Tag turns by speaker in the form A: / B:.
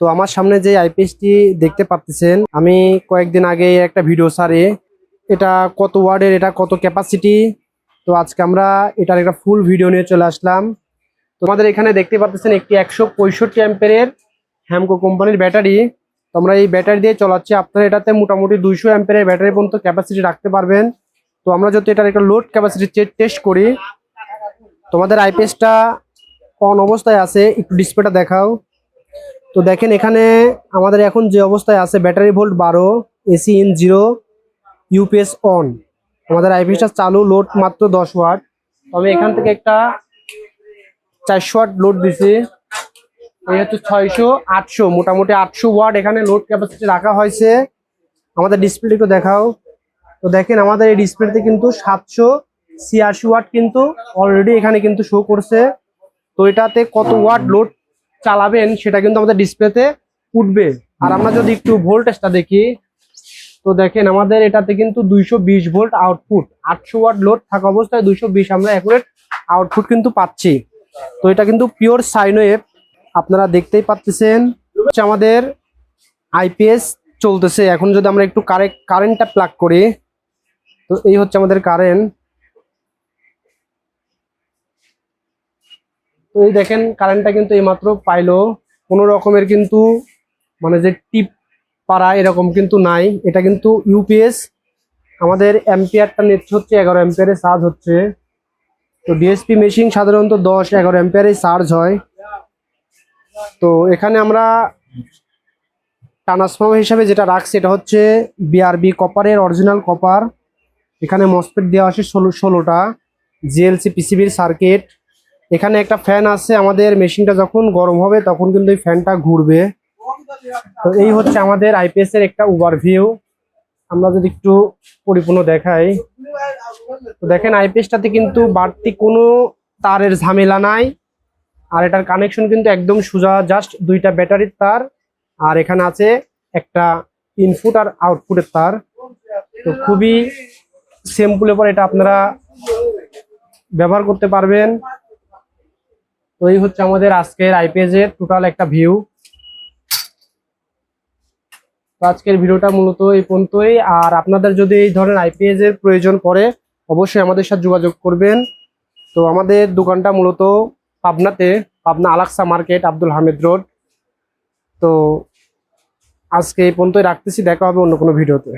A: তো আমার সামনে যে আইপিএসটি দেখতে পাচ্ছেন আমি কয়েকদিন আগে একটা ভিডিও সারে, এটা কত ওয়ার্ডের, এটা কত ক্যাপাসিটি তো আজকে আমরা এটার একটা ফুল ভিডিও নিয়ে চলে আসলাম। তোমাদের এখানে দেখতে পাচ্ছেন একটি একশো পঁয়ষট্টি অ্যাম্পের হ্যামকো কোম্পানির ব্যাটারি তো আমরা এই ব্যাটারি দিয়ে চলাচ্ছি। আপনারা এটাতে মোটামুটি দুইশো অ্যাম্পের ব্যাটারি পর্যন্ত ক্যাপাসিটি রাখতে পারবেন। তো আমরা যদি এটার একটা লোড ক্যাপাসিটি টেস্ট করি তোমাদের আইপিএসটা অন অবস্থায় আছে। একটু ডিসপ্লেটা দেখাও। তো দেখেন এখানে আমাদের এখন যে অবস্থায় আছে ব্যাটারি ভোল্ট বারো AC in zero UPS on আমাদের আইপিএসটা চালু লোড মাত্র দশ ওয়াট তো আমি এখান থেকে একটা চারশো ওয়াট লোড দিছি। এই ছয়শো, আটশো, মোটামুটি আটশো ওয়াট এখানে লোড ক্যাপাসিটি রাখা হয়েছে। আমাদের ডিসপ্লে একটু দেখাও। তো দেখেন আমাদের এই ডিসপ্লেতে কিন্তু সাতশো ছিয়াশি ওয়াট কিন্তু অলরেডি এখানে কিন্তু শো করছে। তো এটাতে কত ওয়াট লোড চালাবেন, সেটা কিন্তু আমাদের ডিসপ্লেতে উঠবে। আর আমরা যদি একটু ভোল্টেজটা দেখি, তো দেখেন আমাদের এটাতে কিন্তু দুইশো বিশ ভোল্ট আউটপুট আটশো ওয়াট লোড থাকা অবস্থায় দুইশো বিশ আমরা অ্যাকুরেট আউটপুট কিন্তু পাচ্ছি। তো এটা কিন্তু পিওর সাইন ওয়েভ আপনারা দেখতেই পাচ্ছেন। হচ্ছে আমাদের আইপিএস চলতেছে। এখন যদি আমরা একটু কারেন্ট কারেন্টটা প্লাগ করি, তো এই হচ্ছে আমাদের কারেন্ট এই দেখেন কারেন্টটা কিন্তু এইমাত্র পাইলো। কোনো রকমের কিন্তু মানে যে টিপ পাড়া এরকম কিন্তু নাই। এটা কিন্তু ইউপিএস আমাদের অ্যাম্পিয়ারটা নিচ্ছে হচ্ছে এগারো অ্যাম্পিয়ারে চার্জ হচ্ছে। তো ডিএসপি মেশিন সাধারণত দশ, এগারো অ্যাম্পিয়ারে চার্জ হয়। তো এখানে আমরা ট্রান্সফর্মার হিসাবে যেটা রাখছি, এটা হচ্ছে বিআরবি কপারের অরিজিনাল কপার এখানে মসপেট দেওয়া আছে ষোলো, ষোলোটা। জিএলসি পিসিবির সার্কিট এখানে একটা ফ্যান আছে, আমাদের মেশিনটা যখন গরম হবে, তখন কিন্তু এই ফ্যানটা ঘুরবে। তো এই হচ্ছে আমাদের আইপিএস এর একটা ওভারভিউ আমরা যদি একটু পরিপূর্ণ দেখাই। তো দেখেন আইপিএসটাতে কিন্তু বাড়তি কোনো তারের ঝামেলা নাই। আর এটার কানেকশন কিন্তু একদম সোজা জাস্ট দুইটা ব্যাটারির তার। আর এখানে আছে একটা ইনপুট আর আউটপুটের তার। তো খুবই সিম্পলের পর এটা আপনারা ব্যবহার করতে পারবেন। তো এই হচ্ছে আমাদের আজকের আইপিএস এর টোটাল একটা ভিউ তো আজকের ভিডিওটা মূলত এই পর্যন্তই। আর আপনাদের যদি এই ধরনের আইপিএস এর প্রয়োজন পড়ে, অবশ্যই আমাদের সাথে যোগাযোগ করবেন। তো আমাদের দোকানটা মূলত পাবনাতে, পাবনা আলাক্সা মার্কেট, আব্দুল হামিদ রোড। তো আজকে এই পর্যন্তই রাখতেছি, দেখা হবে অন্য কোনো ভিডিওতে।